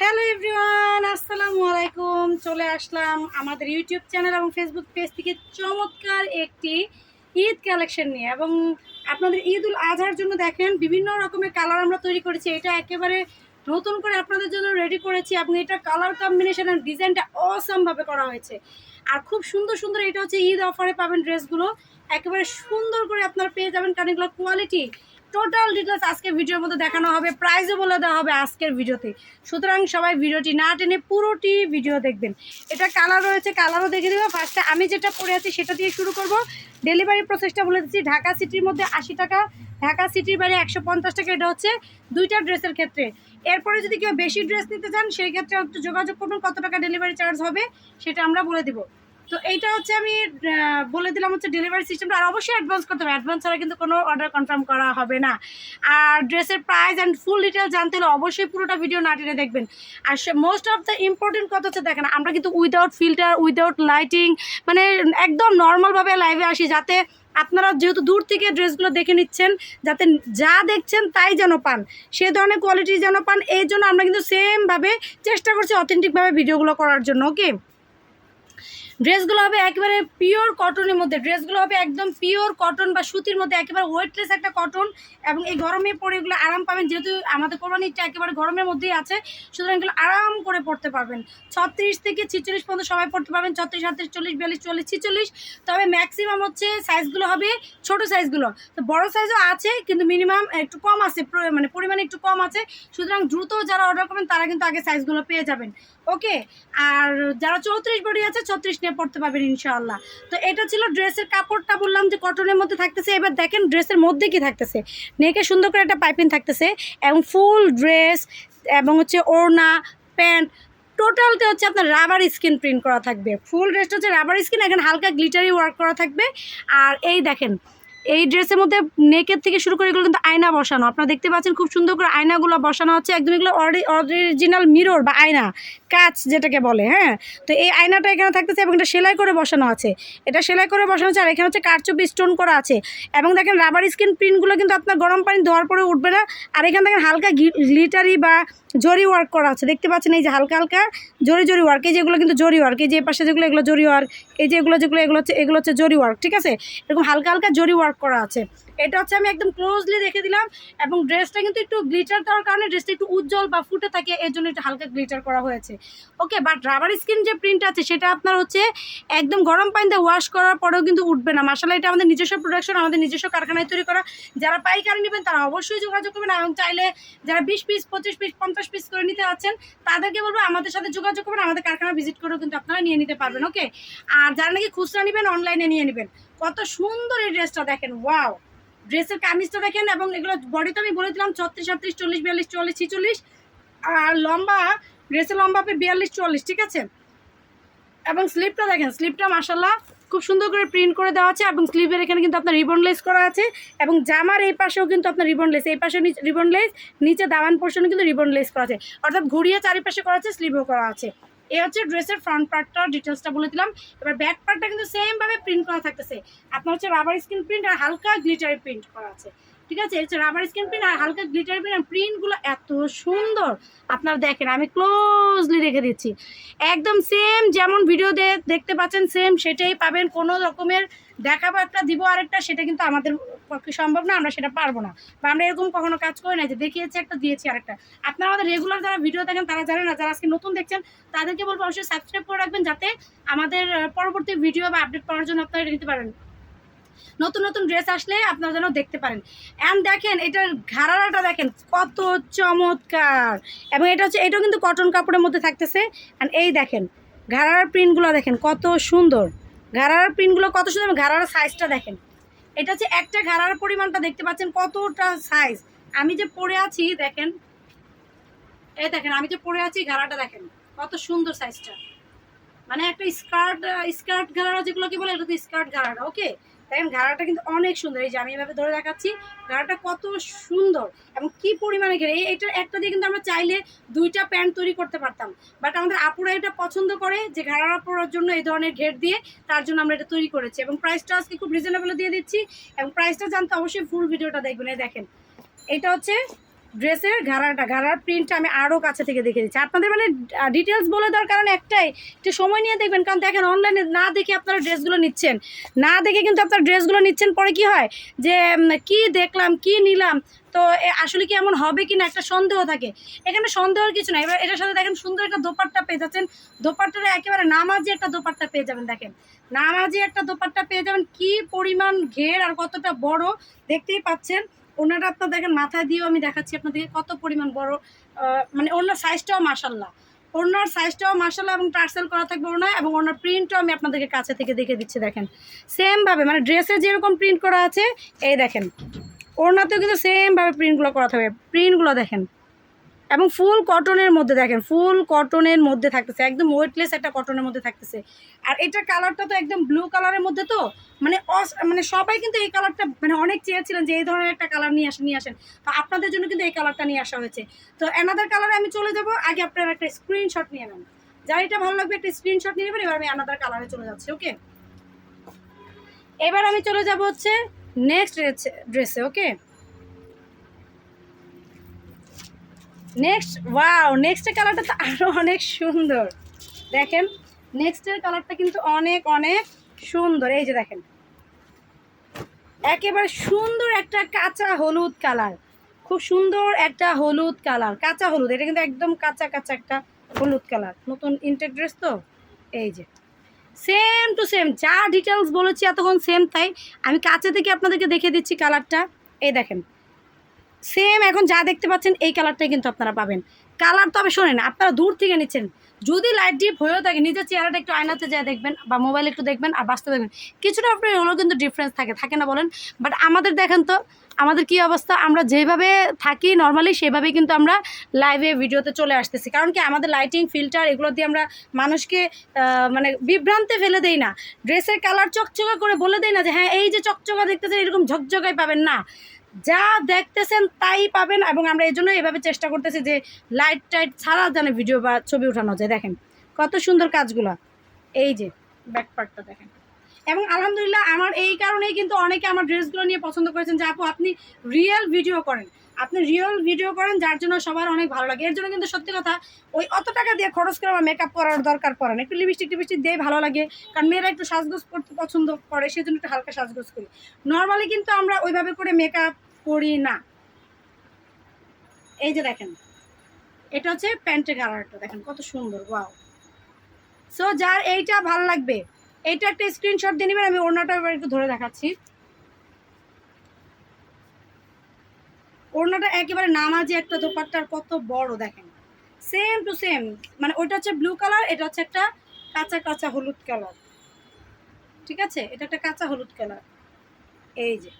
Hello everyone, আসসালামু আলাইকুম। চলে আসলাম আমাদের ইউটিউব চ্যানেল এবং ফেসবুক পেজ থেকে চমৎকার একটি ঈদ কালেকশন নিয়ে। এবং আপনাদের ঈদ উল আজহার জন্য দেখেন, বিভিন্ন রকমের কালার আমরা তৈরি করেছি। এটা একেবারে নতুন করে আপনাদের জন্য রেডি করেছি এবং এটা কালার কম্বিনেশন আর ডিজাইনটা অসমভাবে করা হয়েছে। আর খুব সুন্দর সুন্দর এটা হচ্ছে ঈদ অফারে পাবেন ড্রেসগুলো একেবারে সুন্দর করে আপনারা পেয়ে যাবেন, কারণ এগুলো কোয়ালিটি টোটাল ডিটেলস আজকে ভিডিওর মধ্যে দেখানো হবে প্রাইজও বলে দেওয়া হবে আজকের ভিডিওতে। সুতরাং সবাই ভিডিওটি না টেনে পুরোটি ভিডিও দেখবেন। এটা কালার রয়েছে কালারও দেখে দেবো ফার্স্টে আমি যেটা পরে আছি সেটা দিয়ে শুরু করব। ডেলিভারি প্রসেসটা বলে দিচ্ছি, ঢাকা সিটির মধ্যে আশি টাকা, ঢাকা সিটির বাইরে একশো পঞ্চাশ টাকা। এটা হচ্ছে দুইটা ড্রেসের ক্ষেত্রে। এরপরে যদি কেউ বেশি ড্রেস নিতে চান, সেই ক্ষেত্রে যোগাযোগ করুন, কত টাকা ডেলিভারি চার্জ হবে সেটা আমরা বলে দিব। তো এইটা হচ্ছে আমি বলে দিলাম হচ্ছে ডেলিভারি সিস্টেমটা আর অবশ্যই অ্যাডভান্স করতে হবে। অ্যাডভান্স ছাড়া কিন্তু কোনো অর্ডার কনফার্ম করা হবে না। আর ড্রেসের প্রাইস অ্যান্ড ফুল ডিটেল জানতে হলে অবশ্যই পুরোটা ভিডিও না টেনে দেখবেন। আর মোস্ট অফ দ্য ইম্পর্টেন্ট কথা হচ্ছে, দেখেন, আমরা কিন্তু উইদাউট ফিল্টার উইদাউট লাইটিং মানে একদম নর্মালভাবে লাইভে আসি, যাতে আপনারা যেহেতু দূর থেকে ড্রেসগুলো দেখে নিচ্ছেন, যাতে যা দেখছেন তাই যেন পান। সে ধরনের কোয়ালিটি যেন পান, এই জন্য আমরা কিন্তু সেমভাবে চেষ্টা করছি অথেন্টিকভাবে ভিডিওগুলো করার জন্য ওকে ড্রেসগুলো হবে একেবারে পিওর কটনের মধ্যে। ড্রেসগুলো হবে একদম পিওর কটন বা সুতির মধ্যে, একেবারে ওয়েটলেস একটা কটন এবং এই গরমে পরে এগুলো আরাম পাবেন। যেহেতু আমাদের কোরবানিটা একেবারে গরমের মধ্যেই আছে, সুতরাং এগুলো আরাম করে পড়তে পারবেন। ছত্রিশ থেকে ছিচল্লিশ পর্যন্ত সবাই পড়তে পারবেন। ছত্রিশ সাতত্রিশ চল্লিশ, বিয়াল্লিশ চল্লিশ ছিচল্লিশ। তবে ম্যাক্সিমাম হচ্ছে সাইজগুলো হবে ছোট সাইজগুলো তো বড় সাইজও আছে, কিন্তু মিনিমাম একটু কম আছে মানে পরিমাণে একটু কম আছে। সুতরাং দ্রুত যারা অর্ডার করবেন, তারা কিন্তু আগে সাইজগুলো পেয়ে যাবেন। ওকে? আর যারা চৌত্রিশ বডি আছে, ছত্রিশ নিয়ে পড়তে পারবেন ইনশাআল্লাহ। তো এটা ছিল ড্রেসের কাপড়টা, বললাম যে কটনের মধ্যে থাকতেছে। এবার দেখেন ড্রেসের মধ্যে কি থাকতেছে। নেকে সুন্দর করে একটা পাইপিং থাকতেছে এবং ফুল ড্রেস এবং হচ্ছে ওড়না, প্যান্ট, টোটালটা হচ্ছে আপনার রাবার স্কিন প্রিন্ট করা থাকবে। ফুল ড্রেসটা হচ্ছে রাবার স্কিন, এখানে হালকা গ্লিটারি ওয়ার্ক করা থাকবে। আর এই দেখেন এই ড্রেসের মধ্যে নেকের থেকে শুরু করে এগুলো কিন্তু আয়না বসানো। আপনারা দেখতে পাচ্ছেন খুব সুন্দর করে আয়নাগুলো বসানো হচ্ছে, একদম এগুলো অরিজিনাল মিরর বা আয়না, কাচ যেটাকে বলে হ্যাঁ? তো এই আয়নাটা এখানে থাকতেছে এবং এটা সেলাই করে বসানো আছে। এটা সেলাই করে বসানো আছে আর এখানে হচ্ছে কারচুপি স্টোন করা আছে। এবং দেখেন রাবার স্কিন প্রিন্টগুলো কিন্তু আপনার গরম পানি ধোয়ার পরে উঠবে না। আর এখানে দেখেন হালকা গ্লিটারি বা জরি ওয়ার্ক করা আছে। দেখতে পাচ্ছেন এই যে হালকা হালকা জরি জরি ওয়ার্ক। এই যে এগুলো কিন্তু জরি ওয়ার্ক। এই যে পাশে যেগুলো, এগুলো জরি ওয়ার্ক। এই যে এগুলো যেগুলো, এগুলো হচ্ছে এগুলো হচ্ছে জরি ওয়ার্ক। ঠিক আছে? এরকম হালকা হালকা জরি ওয়ার্ক করা আছে। এটা হচ্ছে আমি একদম ক্লোজলি রেখে দিলাম এবং ড্রেসটা কিন্তু একটু গ্লিটার দেওয়ার কারণে ড্রেসটা একটু উজ্জ্বল বা ফুটে থাকে, এর জন্য একটু হালকা গ্লিটার করা হয়েছে। ওকে বাট রাবার স্কিন যে প্রিন্ট আছে, সেটা আপনার হচ্ছে একদম গরম পানিতে ওয়াশ করার পরেও কিন্তু উঠবে না। মাসালা এটা আমাদের নিজস্ব প্রোডাকশন আমাদের নিজস্ব কারখানায় তৈরি করা। যারা পাইকারি নেবেন, তারা অবশ্যই যোগাযোগ করবেন এবং চাইলে যারা বিশ পিস পঁচিশ পিস পঞ্চাশ পিস করে নিতে আছেন, তাদেরকে বলব আমাদের সাথে যোগাযোগ করবেন, আমাদের কারখানা ভিজিট করেও কিন্তু আপনারা নিয়ে নিতে পারবেন ওকে আর যারা নাকি খুচরা নেবেন অনলাইনে নিয়ে নেবেন। কত সুন্দর এই ড্রেসটা দেখেন ওয়াও ড্রেসের কামিজটা দেখেন এবং এগুলো বডি তো আমি বলে দিলাম, ছত্রিশ সাতত্রিশ চল্লিশ, বিয়াল্লিশ চল্লিশ ছিচল্লিশ, আর লম্বা, ড্রেসের লম্বা হবে বিয়াল্লিশ চল্লিশ ঠিক আছে? এবং স্লিপটা দেখেন স্লিপটা মাসাল্লাহ খুব সুন্দর করে প্রিন্ট করে দেওয়া আছে এবং স্লিপের এখানে কিন্তু আপনার রিবন লেস করা আছে এবং জামার এই পাশেও কিন্তু আপনার রিবন লেস এই পাশে রিবন লেস নিচে দাওয়ান পোর্শনে কিন্তু রিবন লেস করা আছে। অর্থাৎ ঘুরিয়ে চারিপাশে করা আছে স্লিভও করা আছে। এই হচ্ছে ড্রেসের ফ্রন্ট পার্টটা ডিটেলসটা বলে দিলাম। এবার ব্যাক পার্টটা কিন্তু সেমভাবে প্রিন্ট করা থাকতেছে। আপনার হচ্ছে রাবার স্ক্রিন প্রিন্ট আর হালকা গ্লিটারি প্রিন্ট করা আছে। ঠিক আছে? হচ্ছে রাবার স্কিন প্রিন্ট আর হালকা গ্লিটার প্রিন্ট প্রিন্টগুলো এত সুন্দর। আপনারা দেখেন, আমি ক্লোজলি রেখে দিচ্ছি। একদম সেম যেমন ভিডিওতে দেখতে পাচ্ছেন সেম সেটাই পাবেন। কোনো রকমের দেখাবো একটা দিব আরেকটা, সেটা কিন্তু আমাদের পক্ষে সম্ভব না, আমরা সেটা পারব না। বা আমরা এরকম কখনো কাজ করি না যে দেখিয়েছি একটা, দিয়েছি আরেকটা। আপনারা আমাদের রেগুলার যারা ভিডিও দেখেন, তারা জানেন না, যারা আজকে নতুন দেখছেন, তাদেরকে বলব অবশ্যই সাবস্ক্রাইব করে রাখবেন যাতে আমাদের পরবর্তী ভিডিও বা আপডেট পাওয়ার জন্য আপনারা নিতে পারেন। নতুন নতুন ড্রেস আসলে আপনারা যেন দেখতে পারেন। অ্যান্ড দেখেন, এটার ঘাড়াটা দেখেন, কত চমৎকার! এবং এটা হচ্ছে, এটাও কিন্তু কটন কাপড়ের মধ্যে থাকতেছে। অ্যান্ড এই দেখেন ঘাড়ার প্রিন্টগুলো দেখেন, কত সুন্দর! ঘাড়ার প্রিন্টগুলো কত সুন্দর ঘাড়ার সাইজটা দেখেন। এটা হচ্ছে একটা ঘাড়ার পরিমাণটা দেখতে পাচ্ছেন, কতটা সাইজ আমি যে পরে আছি, দেখেন, এই দেখেন, আমি যে পরে আছি, ঘাড়াটা দেখেন, কত সুন্দর সাইজটা মানে একটা স্কার্ট স্কার্ট ঘাড়া যেগুলো কি বলে এটা তো স্কার্ট ঘাড়াটা ওকে দেখেন ঘাড়াটা কিন্তু অনেক সুন্দর। এই যে আমি এভাবে ধরে দেখাচ্ছি ঘাড়াটা কত সুন্দর এবং কি পরিমাণে ঘেরে। এটা একটা দিয়ে কিন্তু আমরা চাইলে দুইটা প্যান্ট তৈরি করতে পারতাম। বাট আমাদের আপুরা এটা পছন্দ করে যে ঘাড়া পরার জন্য এই ধরনের ঘের দিয়ে তার জন্য আমরা এটা তৈরি করেছি এবং প্রাইসটা আজকে খুব রিজনেবল দিয়ে দিচ্ছি এবং প্রাইসটা জানতে অবশ্যই ফুল ভিডিওটা দেখবেন। এই দেখেন, এটা হচ্ছে ড্রেসের ঘাড়াটা, ঘাড়ার প্রিন্টটা আমি আরও কাছে থেকে দেখে দিচ্ছি আপনাদের মানে ডিটেলস বলে দেওয়ার কারণ একটাই, একটু সময় নিয়ে দেখবেন। কারণ দেখেন অনলাইনে না দেখে আপনারা ড্রেসগুলো নিচ্ছেন। না দেখে কিন্তু আপনারা ড্রেসগুলো নিচ্ছেন, পরে কি হয়? যে কি দেখলাম, কি নিলাম? তো আসলে কি এমন হবে কি না একটা সন্দেহ থাকে। এখানে সন্দেহের কিছু নাই। এবার এটার সাথে দেখেন, সুন্দর একটা দোপাট্টা পেয়ে যাচ্ছেন। দোপাট্টাটা একেবারে নামাজি একটা দোপাট্টা পেয়ে যাবেন, দেখেন। নামাজি একটা দোপাট্টা পেয়ে যাবেন। কি পরিমাণ ঘের আর কতটা বড়, দেখতেই পাচ্ছেন। ওনাটা আপনার দেখেন মাথায় দিয়েও আমি দেখাচ্ছি আপনাদেরকে কত পরিমাণ বড় মানে ওনার সাইজটাও মাসাল্লাহ ওনার সাইজটাও মাসাল্লাহ এবং টার্সেল করা থাকবে ওনার এবং ওনার প্রিন্টও আমি আপনাদেরকে কাছে থেকে দেখে দিচ্ছি, দেখেন। সেমভাবে মানে ড্রেসে যেরকম প্রিন্ট করা আছে, এই দেখেন। ওনাতেও কিন্তু সেমভাবে প্রিন্টগুলো করা থাকবে। প্রিন্টগুলো দেখেন। এবং ফুল কটনের মধ্যে দেখেন, ফুল কটনের মধ্যে থাকতেছে, একদম ওয়েটলেস একটা কটনের মধ্যে থাকতেছে। আর এটার কালারটা তো একদম ব্লু কালারের মধ্যে তো? মানে মানে সবাই কিন্তু এই কালারটা মানে অনেক চেয়েছিলেন যে এই ধরনের একটা কালার নিয়ে আস, নিয়ে আসেন। তো আপনাদের জন্য কিন্তু এই কালারটা নিয়ে আসা হয়েছে। তো অ্যানাদার কালারে আমি চলে যাব, আগে আপনারা একটা স্ক্রিনশট নিয়ে নেন। যার এটা ভালো লাগবে একটা স্ক্রিনশট নিয়ে নেবেন, এবার আমি অ্যানাদার কালারে চলে যাচ্ছি ওকে এবার আমি চলে যাব হচ্ছে নেক্সট ড্রেসে ওকে নেক্সট ওয়াও নেক্সটের কালারটা তো আরও অনেক সুন্দর। দেখেন নেক্সটের কালারটা কিন্তু অনেক অনেক সুন্দর। এই যে দেখেন, একেবারে সুন্দর একটা কাঁচা হলুদ কালার খুব সুন্দর একটা হলুদ কালার কাঁচা হলুদ। এটা কিন্তু একদম কাঁচা কাঁচা একটা হলুদ কালার নতুন ইনটেক ড্রেস তো? এই যে সেম টু সেম যা ডিটেলস বলেছি এতক্ষণ সেম তাই। আমি কাছে থেকে আপনাদেরকে দেখে দিচ্ছি কালারটা এই দেখেন সেম এখন যা দেখতে পাচ্ছেন, এই কালারটাই কিন্তু আপনারা পাবেন। কালার তবে শোনেন, আপনারা দূর থেকে নিচ্ছেন। যদি লাইট ডিপ হয়েও থাকে, নিজের চেহারাটা একটু আয়নাতে যায় দেখবেন বা মোবাইল একটু দেখবেন আর বাস্তবে দেখবেন, কিছুটা আপনার হলেও কিন্তু ডিফারেন্স থাকে থাকে না বলেন। বাট আমাদের দেখেন তো, আমাদের কি অবস্থা? আমরা যেভাবে থাকি নর্মালি সেভাবেই কিন্তু আমরা লাইভে ভিডিওতে চলে আসতেছি। কারণ কি, আমাদের লাইটিং ফিল্টার এগুলো দিয়ে আমরা মানুষকে মানে বিভ্রান্তে ফেলে দেই না। ড্রেসের কালার চকচকা করে বলে দেই না যে হ্যাঁ এই যে চকচকা দেখতেছেন, এরকম ঝকঝকাই পাবেন না। যা দেখতেছেন তাই পাবেন এবং আমরা এই এভাবে চেষ্টা করতেছি যে লাইট টাইট ছাড়া যেন ভিডিও বা ছবি উঠানো যায়। দেখেন কত সুন্দর কাজগুলো। এই যে ব্যাক পার্টটা দেখেন। এবং আলহামদুলিল্লাহ আমার এই কারণেই কিন্তু অনেকে আমার ড্রেসগুলো নিয়ে পছন্দ করেছেন যে আপু, আপনি রিয়েল ভিডিও করেন। আপনি রিয়েল ভিডিও করেন, যার জন্য সবার অনেক ভালো লাগে। এর জন্য কিন্তু সত্যি কথা, ওই অত টাকা দিয়ে খরচ করে আমার মেকআপ করার দরকার পড়ে না। একটু লিপস্টিক টিপস্টিক দিয়ে ভালো লাগে, কারণ মেয়েরা একটু সাজগোজ করতে পছন্দ করে সেই জন্য একটু হালকা সাজগোজ করি। নর্মালি কিন্তু আমরা ওইভাবে করে মেকআপ করি না। এই যে দেখেন, এটা হচ্ছে প্যান্টের কালারটা দেখেন কত সুন্দর ওয়াও সো যার এইটা ভালো লাগবে এইটা একটা স্ক্রিনশট দিয়ে নেবেন, আমি ওড়নাটা এবার একটু ধরে দেখাচ্ছি। ওড়নাটা একেবারে নামাজি একটা দোপাট্টার কত বড় দেখেন। সেম টু সেম মানে ওইটা হচ্ছে ব্লু কালার এটা হচ্ছে একটা কাঁচা কাঁচা হলুদ কালার ঠিক আছে? এটা একটা কাঁচা হলুদ কালার এই যে।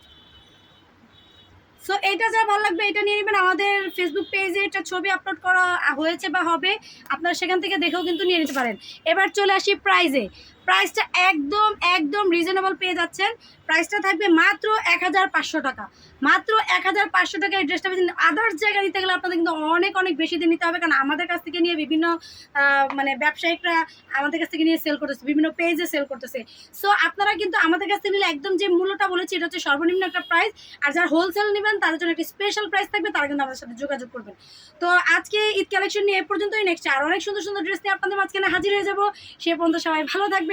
সো এইটা যা ভালো লাগবে, এটা নিয়ে নেবেন। আমাদের ফেসবুক পেজে এটা ছবি আপলোড করা হয়েছে বা হবে, আপনারা সেখান থেকে দেখেও কিন্তু নিয়ে নিতে পারেন। এবার চলে আসি প্রাইজে প্রাইসটা একদম একদম রিজনেবল পেয়ে যাচ্ছেন। প্রাইসটা থাকবে মাত্র এক হাজার পাঁচশো টাকা। মাত্র এক হাজার পাঁচশো টাকা এই ড্রেসটা পেয়েছেন আদার্স জায়গায় নিতে গেলে আপনাদের কিন্তু অনেক অনেক বেশি দিয়ে নিতে হবে, কারণ আমাদের কাছ থেকে নিয়ে বিভিন্ন মানে ব্যবসায়িকরা আমাদের কাছ থেকে নিয়ে সেল করতেছে, বিভিন্ন পেজে সেল করতেছে। সো আপনারা কিন্তু আমাদের কাছ থেকে নিলে একদম যে মূল্যটা বলেছি, এটা হচ্ছে সর্বনিম্ন একটা প্রাইস আর যারা হোলসেল নেবেন, তাদের জন্য একটা স্পেশাল প্রাইস থাকবে, তারা কিন্তু আমাদের সাথে যোগাযোগ করবেন। তো, আজকে ঈদ কালেকশন নিয়ে এ পর্যন্তই নেক্সট আর অনেক সুন্দর সুন্দর ড্রেস নিয়ে আপনাদের মাঝখানে হাজির হয়ে যাব। সে পর্যন্ত সবাই ভালো